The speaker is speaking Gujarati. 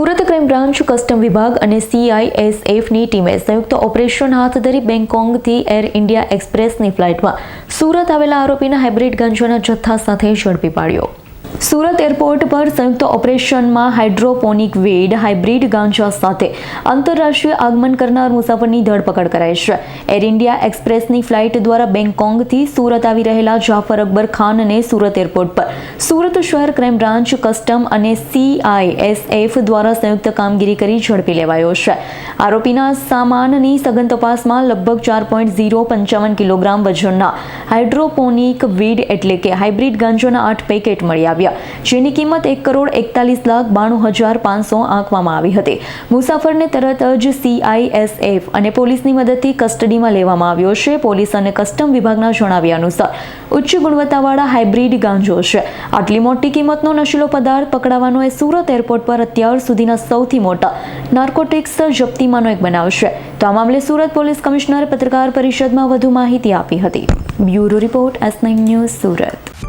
સુરત ક્રાઇમ બ્રાન્ચ કસ્ટમ વિભાગ અને સીઆઈએસએફની ટીમે સંયુક્ત ઓપરેશન હાથ ધરી બેંગકોંગથી એર ઇન્ડિયા એક્સપ્રેસની ફ્લાઇટમાં સુરત આવેલા આરોપીના હાઇબ્રિડ ગાંજાના જથ્થા સાથે ઝડપી પાડ્યો. સુરત એરપોર્ટ પર સંયુક્ત ઓપરેશનમાં હાઇડ્રોપોનિક વેડ હાઇબ્રિડ ગાંજા સાથે આંતરરાષ્ટ્રીય આગમન કરનાર મુસાફરની ધરપકડ કરાઈ છે. એર ઇન્ડિયા એક્સપ્રેસની ફ્લાઇટ દ્વારા બેંગકોંગથી સુરત આવી રહેલા જાફર અકબર ખાનને સુરત એરપોર્ટ પર. સુરત શહેર ક્રાઇમ બ્રાન્ચ, કસ્ટમ અને સીઆઈએસએફ દ્વારા સંયુક્ત કામગીરી કરી ઝડપી લેવાયો છે. આરોપીના સામાનની સઘન તપાસમાં લગભગ ચાર પોઈન્ટ ઝીરો પંચાવન કિલોગ્રામ વજનના હાઇડ્રોપોનિક વીડ એટલે કે હાઇબ્રિડ ગાંજોના આઠ પેકેટ મળી આવ્યા જેની કિંમત એક કરોડ એકતાલીસ લાખ બાણું હજાર પાંચસો આંકવામાં આવી હતી. મુસાફરને તરત જ સીઆઈએસએફ અને પોલીસની મદદથી કસ્ટડીમાં લેવામાં આવ્યો છે. પોલીસ અને કસ્ટમ વિભાગના જણાવ્યા અનુસાર, ઉચ્ચ ગુણવત્તાવાળા હાઇબ્રિડ ગાંજો છે. આટલી મોટી કિંમતનો નશીલો પદાર્થ પકડાવાનો એ સુરત એરપોર્ટ પર અત્યાર સુધીના સૌથી મોટા નાર્કોટિક્સ જપ્તીમાંનો એક બનાવ છે. તો આ મામલે સુરત પોલીસ કમિશનરે પત્રકાર પરિષદમાં વધુ માહિતી આપી હતી. Bureau report S nine news Surat.